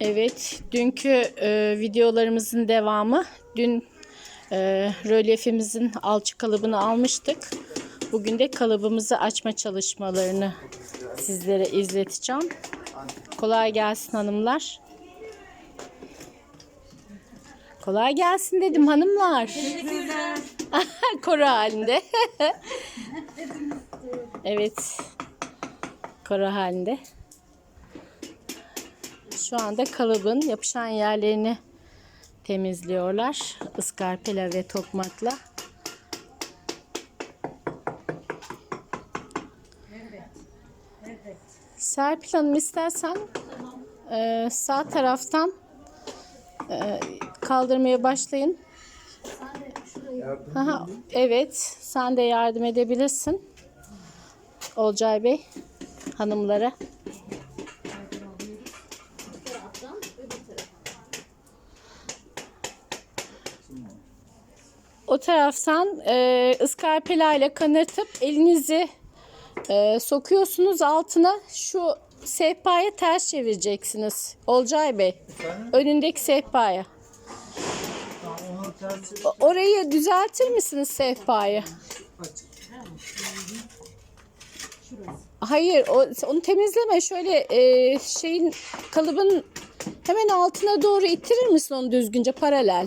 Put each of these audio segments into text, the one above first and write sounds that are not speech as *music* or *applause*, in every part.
Evet, dünkü e, videolarımızın devamı. Dün e, rölyefimizin alçı kalıbını almıştık. Bugün de kalıbımızı açma çalışmalarını sizlere izleteceğim. Kolay gelsin hanımlar. Kolay gelsin dedim hanımlar. *laughs* Koro halinde. *laughs* evet. Koro halinde. Şu anda kalıbın yapışan yerlerini temizliyorlar. Iskarpela ve tokmakla. Serpil Hanım istersen e, sağ taraftan e, kaldırmaya başlayın. Aha, evet, sen de yardım edebilirsin. Olcay Bey, hanımlara. O taraftan e, ıskarpela ile kanırtıp elinizi e, sokuyorsunuz altına. Şu sehpaya ters çevireceksiniz. Olcay Bey. Önündeki sehpaya. O- Orayı düzeltir misiniz sehpayı? Hayır, o, onu temizleme. Şöyle e, şeyin kalıbın hemen altına doğru ittirir misin onu düzgünce paralel?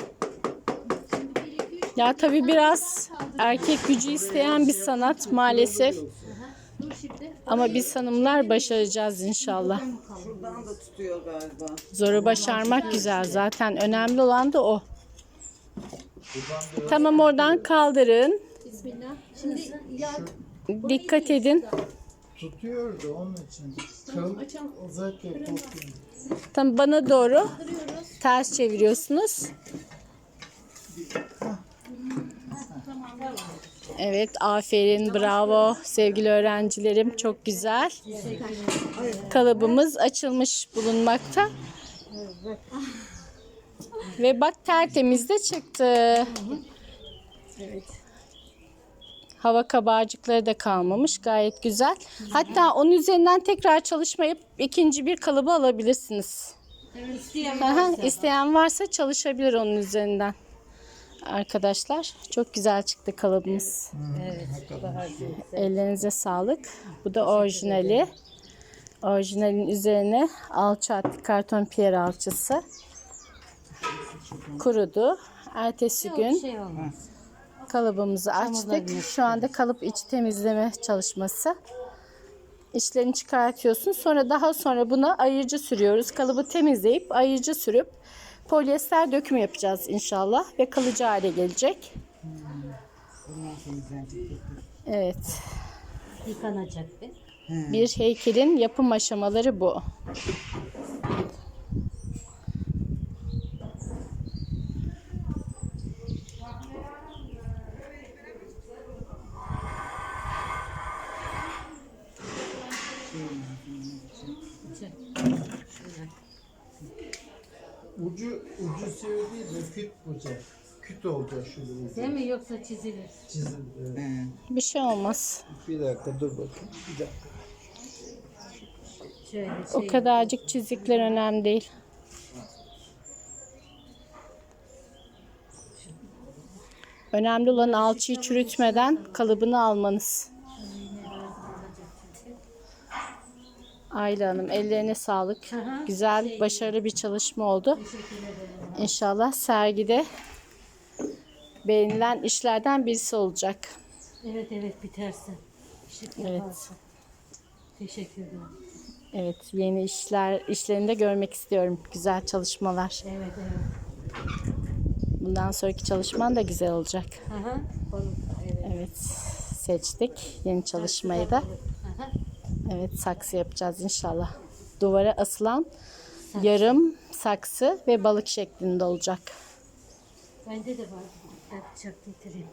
Ya tabii biraz erkek gücü isteyen bir sanat maalesef. Ama biz hanımlar başaracağız inşallah. Şuradan da tutuyor galiba. Zoru başarmak güzel. Zaten önemli olan da o. Tamam oradan kaldırın. Bismillah. Şimdi Dikkat edin. tutuyordu onun için. Kıl özellikle korkuyorum. Tam bana doğru ters çeviriyorsunuz. Evet, aferin, bravo sevgili öğrencilerim. Çok güzel. Kalıbımız açılmış bulunmakta. Ve bak tertemiz de çıktı. Hava kabarcıkları da kalmamış. Gayet güzel. Hatta onun üzerinden tekrar çalışma yapıp ikinci bir kalıbı alabilirsiniz. Aha, İsteyen varsa çalışabilir onun üzerinden. Arkadaşlar çok güzel çıktı kalıbımız. Ellerinize sağlık. Bu da orijinali. Orijinalin üzerine alçı attık. Karton piyer alçısı. Kurudu. Ertesi gün şey kalıbımızı açtık. Şu anda kalıp iç temizleme çalışması. İçlerini çıkartıyorsun. Sonra daha sonra buna ayırıcı sürüyoruz. Kalıbı temizleyip ayırıcı sürüp polyester döküm yapacağız inşallah ve kalıcı hale gelecek. Evet. Yıkanacak bir. Bir heykelin yapım aşamaları bu. Ucu, ucu sivri değil de küt bulacak. Küt olacak ucu. Değil mi yoksa çizilir? Çizildi. Bir şey olmaz. Bir dakika dur bakayım. Bir dakika. Şöyle O şey. kadarcık çizikler önemli değil. Önemli olan alçıyı çürütmeden kalıbını almanız. Ayla Hanım ellerine sağlık. Güzel, başarılı bir çalışma oldu. İnşallah sergide beğenilen işlerden birisi olacak. Evet evet bitersin. Işık Evet. yaparsın. Teşekkür ederim. Evet, yeni işler işlerini de görmek istiyorum. Güzel çalışmalar. Evet evet. Bundan sonraki çalışman da güzel olacak. Hı. Balık, Evet. Evet, seçtik yeni çalışmayı da. Evet, saksı yapacağız inşallah. Duvara asılan yarım saksı ve balık şeklinde olacak. Bende de var. Ben bıçak getireyim.